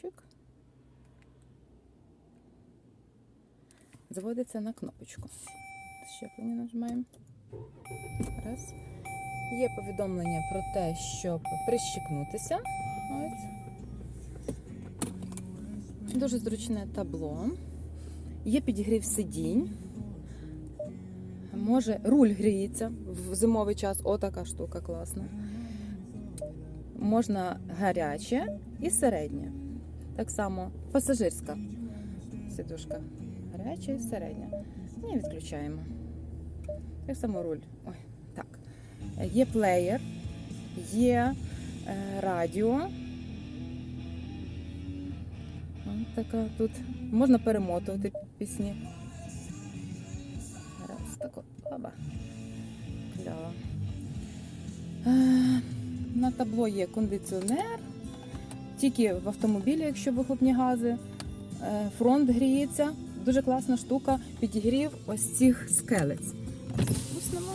Чик. Заводиться на кнопочку. Щеплення нажимаємо. Раз. Є повідомлення про те, щоб прищикнутися. Ось. Дуже зручне табло. Є підігрів сидінь. Може, руль гріється в зимовий час. Отака штука класна. Можна гаряче і середнє. Так само пасажирська сидушка. Гаряча і середня. І відключаємо. Так само руль. Ой, так. Є плеєр, є е, радіо. Ось така тут. Можна перемотувати пісні. Раз, тако, оба. Кльово. Е, на табло є кондиціонер. Тільки в автомобілі, якщо вихлопні гази. Е, фронт гріється. Дуже класна штука. Підігрів ось цих скелець. Спустимо.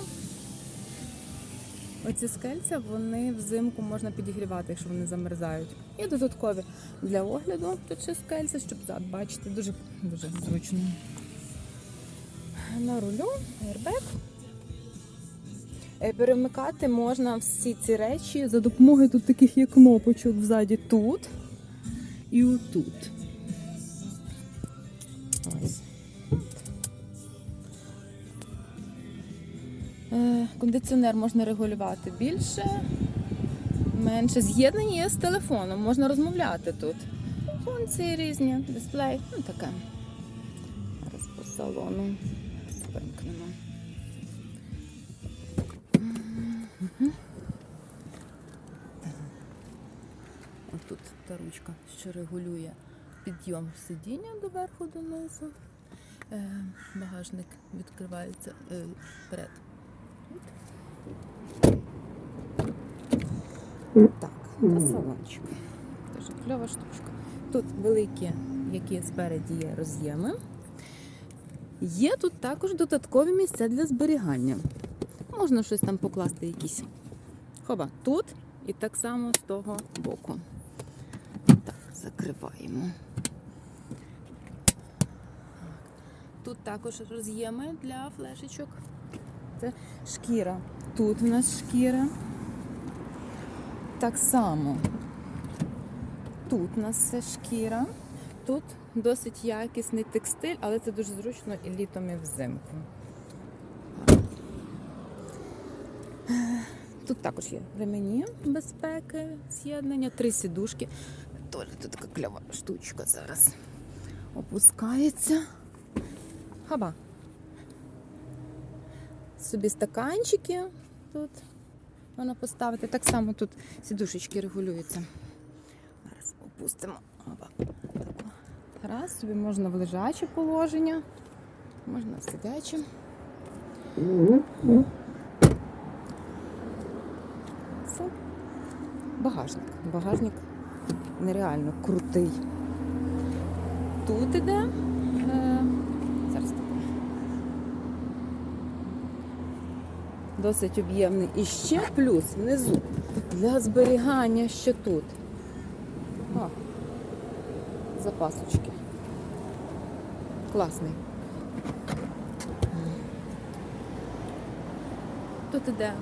Оці скельця вони взимку можна підігрівати, якщо вони замерзають. І додаткові для огляду тут ще скельця, щоб зад бачити. Дуже, дуже зручно. На рулю airbag. Е, Перемикати можна всі ці речі за допомогою тут таких є кнопочок взаді тут і отут. Е, Кондиціонер можна регулювати більше, менше. З'єднання є з телефоном, можна розмовляти тут. Функції різні, дисплей, ну таке. Зараз по салону вимкнемо. Ручка, що регулює підйом сидіння доверху донизу. Е, багажник відкривається е, вперед. Так, та салончик. Дуже кльова штучка. Тут великі, які спереді є роз'єми. Є тут також додаткові місця для зберігання. Можна щось там покласти якісь. Хоба, тут і так само з того боку. Так, закриваємо. Тут також роз'єми для флешечок. Це шкіра. Тут у нас шкіра. Так само. Тут у нас все шкіра. Тут досить якісний текстиль, але це дуже зручно і літом, і взимку. Тут також є ремені безпеки, з'єднання, три сідушки. Толі тут така кльова штучка зараз опускається. Хаба. Собі стаканчики тут можна поставити. Так само тут сідушечки регулюються. Зараз опустимо. Раз, собі можна в лежаче положення, можна в сидяче. Багажник. Багажник нереально крутий. Тут іде. Е, зараз. Досить об'ємний. І ще плюс внизу для зберігання ще тут. О, запасочки. Класний. Тут іде е,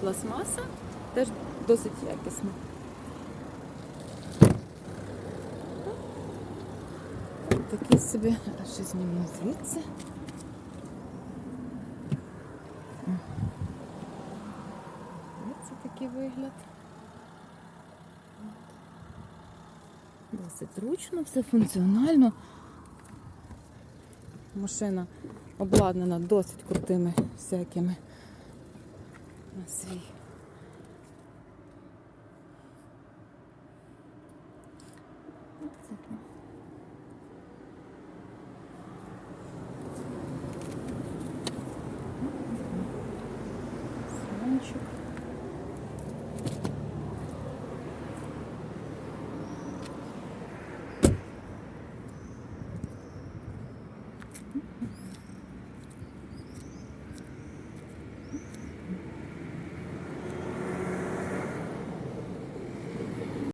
пластмаса, теж досить якісна. Такий собі, ще зніму звідси. Це такий вигляд. Досить зручно, все функціонально. Машина обладнана досить крутими всякими на свій.